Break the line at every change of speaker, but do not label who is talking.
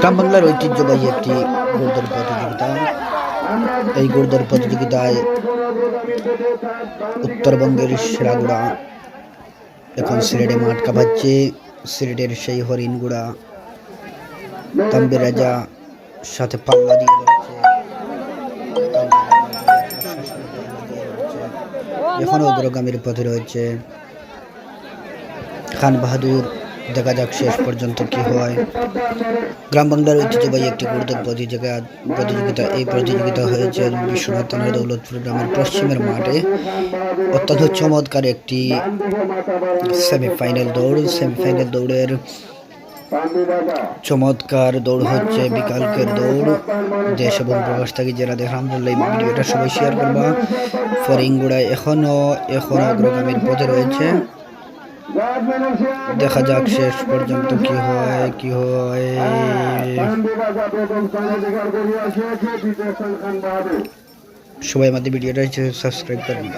গ্রাম বাংলার ঐতিহ্যবাহী একটি গোর্দর প্রতিযোগিতা। এই গোর্দর প্রতিযোগিতায় উত্তরবঙ্গের সেরাগুড়া, এখন সিলেটে মাঠ কাঁপাচ্ছে। সিলেটের সেই হরিণগুড়া তাম্বির রাজা সাথে পাল্লা দিয়ে যাচ্ছে এখনও অগ্রগামীর পথে রয়েছে খান বাহাদুর। দেখা যাক শেষ পর্যন্ত কি হয়। গ্রাম বাংলার ঐতিহ্যবাহী একটি গুরুত্ব প্রতিযোগিতা প্রতিযোগিতা, এই প্রতিযোগিতা হয়েছে বিশ্বনাথ থানার দৌলতপুর গ্রামের পশ্চিমের মাঠে। অত্যন্ত চমৎকার একটি সেমিফাইনাল দৌড়। সেমিফাইনাল দৌড়ের চমৎকার দৌড় হচ্ছে বিকালকের দৌড়। দেশ এবং প্রবাস থেকে যারা দেখলাম বললে ভিডিওটা সবাই শেয়ার করবা। ফরিংগুড়া এখনও, এখন অগ্রগামীর পথে রয়েছে। দেখা যাক শেষ পর্যন্ত কি হয় কি হয়। সবাই আমাদের ভিডিওটা সাবস্ক্রাইব করে দিন